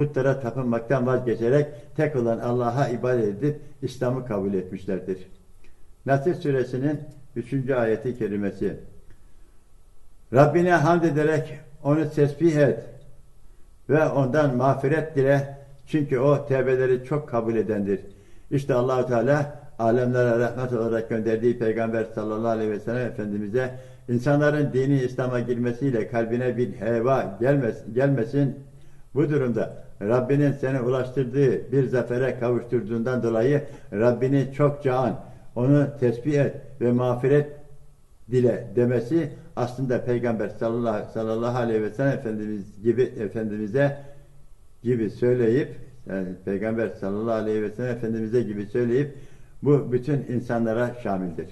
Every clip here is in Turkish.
putlara tapınmaktan vazgeçerek tek olan Allah'a ibadet edip İslam'ı kabul etmişlerdir. Nasr suresinin 3. ayeti kerimesi. Rabbine hamd ederek onu tesbih et ve ondan mağfiret dile çünkü o tevbeleri çok kabul edendir. İşte Allahu Teala alemlere rahmet olarak gönderdiği Peygamber sallallahu aleyhi ve sellem Efendimiz'e insanların dini İslam'a girmesiyle kalbine bir heva gelmez, gelmesin. Bu durumda Rabbinin seni ulaştırdığı bir zafere kavuşturduğundan dolayı Rabbini çokça an, onu tesbih et ve mağfiret dile demesi aslında Peygamber sallallahu, sallallahu aleyhi ve sellem Efendimiz gibi Efendimiz'e gibi söyleyip yani Peygamber sallallahu aleyhi ve sellem Efendimiz'e gibi söyleyip bu bütün insanlara şamildir.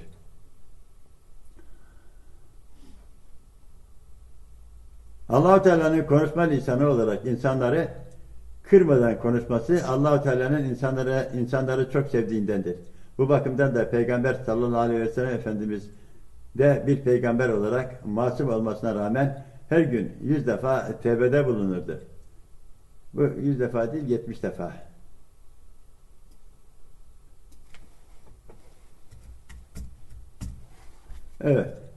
Allahu Teala'nın konuşma lisanı olarak insanları kırmadan konuşması Allahu Teala'nın insanlara insanları çok sevdiğindendir. Bu bakımdan da Peygamber sallallahu aleyhi ve sellem Efendimiz de bir peygamber olarak masum olmasına rağmen her gün yüz defa tevbede bulunurdu. Bu yüz defa değil, yetmiş defa. Evet.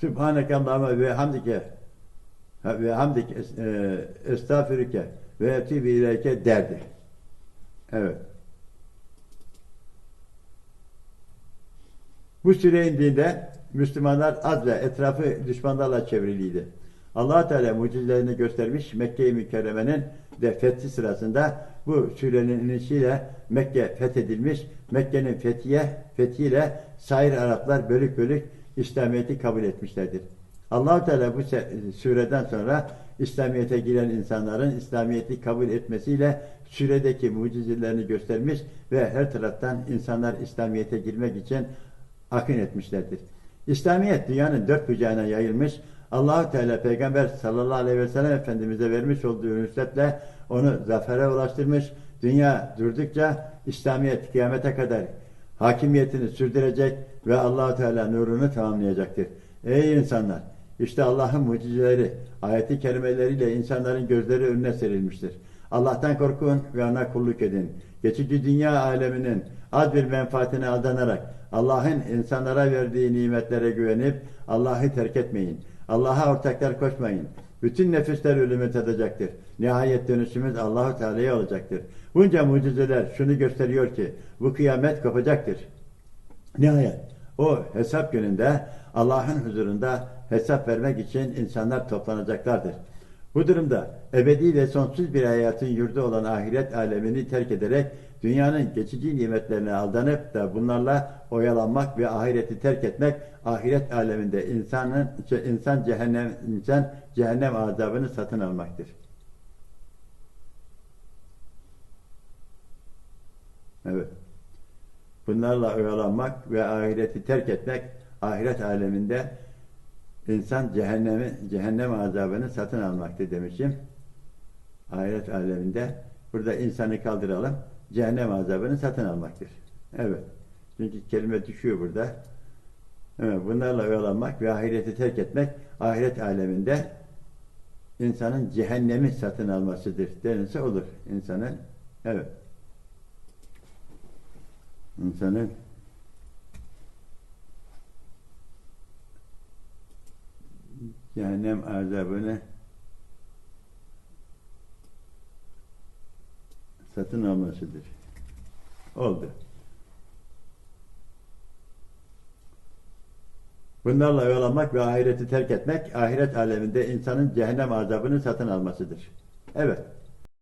Sübhaneke Allahümme ve hamdike ve hamdik e, estağfirüke ve etûbü ileyke derdi. Evet. Bu süre indiğinde Müslümanlar az ve etrafı düşmanlarla çevriliydi. allah Teala mucizelerini göstermiş Mekke-i Mükerreme'nin de fethi sırasında bu sürenin inişiyle Mekke fethedilmiş. Mekke'nin fethiye, fethiyle sair Araplar bölük bölük İslamiyet'i kabul etmişlerdir. allah Teala bu süreden sonra İslamiyet'e giren insanların İslamiyet'i kabul etmesiyle süredeki mucizelerini göstermiş ve her taraftan insanlar İslamiyet'e girmek için akın etmişlerdir. İslamiyet dünyanın dört bucağına yayılmış. Allahu Teala Peygamber sallallahu aleyhi ve sellem Efendimiz'e vermiş olduğu nüsretle onu zafere ulaştırmış. Dünya durdukça İslamiyet kıyamete kadar hakimiyetini sürdürecek ve Allahu Teala nurunu tamamlayacaktır. Ey insanlar! İşte Allah'ın mucizeleri, ayeti kerimeleriyle insanların gözleri önüne serilmiştir. Allah'tan korkun ve ona kulluk edin. Geçici dünya aleminin az bir menfaatine aldanarak Allah'ın insanlara verdiği nimetlere güvenip Allah'ı terk etmeyin. Allah'a ortaklar koşmayın. Bütün nefisler ölümü tadacaktır. Nihayet dönüşümüz Allahu Teala'ya olacaktır. Bunca mucizeler şunu gösteriyor ki bu kıyamet kopacaktır. Nihayet o hesap gününde Allah'ın huzurunda hesap vermek için insanlar toplanacaklardır. Bu durumda ebedi ve sonsuz bir hayatın yurdu olan ahiret alemini terk ederek dünyanın geçici nimetlerine aldanıp da bunlarla oyalanmak ve ahireti terk etmek ahiret aleminde insanın insan cehennem insan cehennem azabını satın almaktır. Evet. Bunlarla oyalanmak ve ahireti terk etmek ahiret aleminde insan cehennemi, cehennem azabını satın almaktır demişim. Ahiret aleminde burada insanı kaldıralım, cehennem azabını satın almaktır. Evet. Çünkü kelime düşüyor burada. Evet, bunlarla oyalanmak ve ahireti terk etmek ahiret aleminde insanın cehennemi satın almasıdır denilse olur. İnsanın evet. İnsanın cehennem azabını satın almasıdır. Oldu. Bunlarla oyalanmak ve ahireti terk etmek, ahiret aleminde insanın cehennem azabını satın almasıdır. Evet.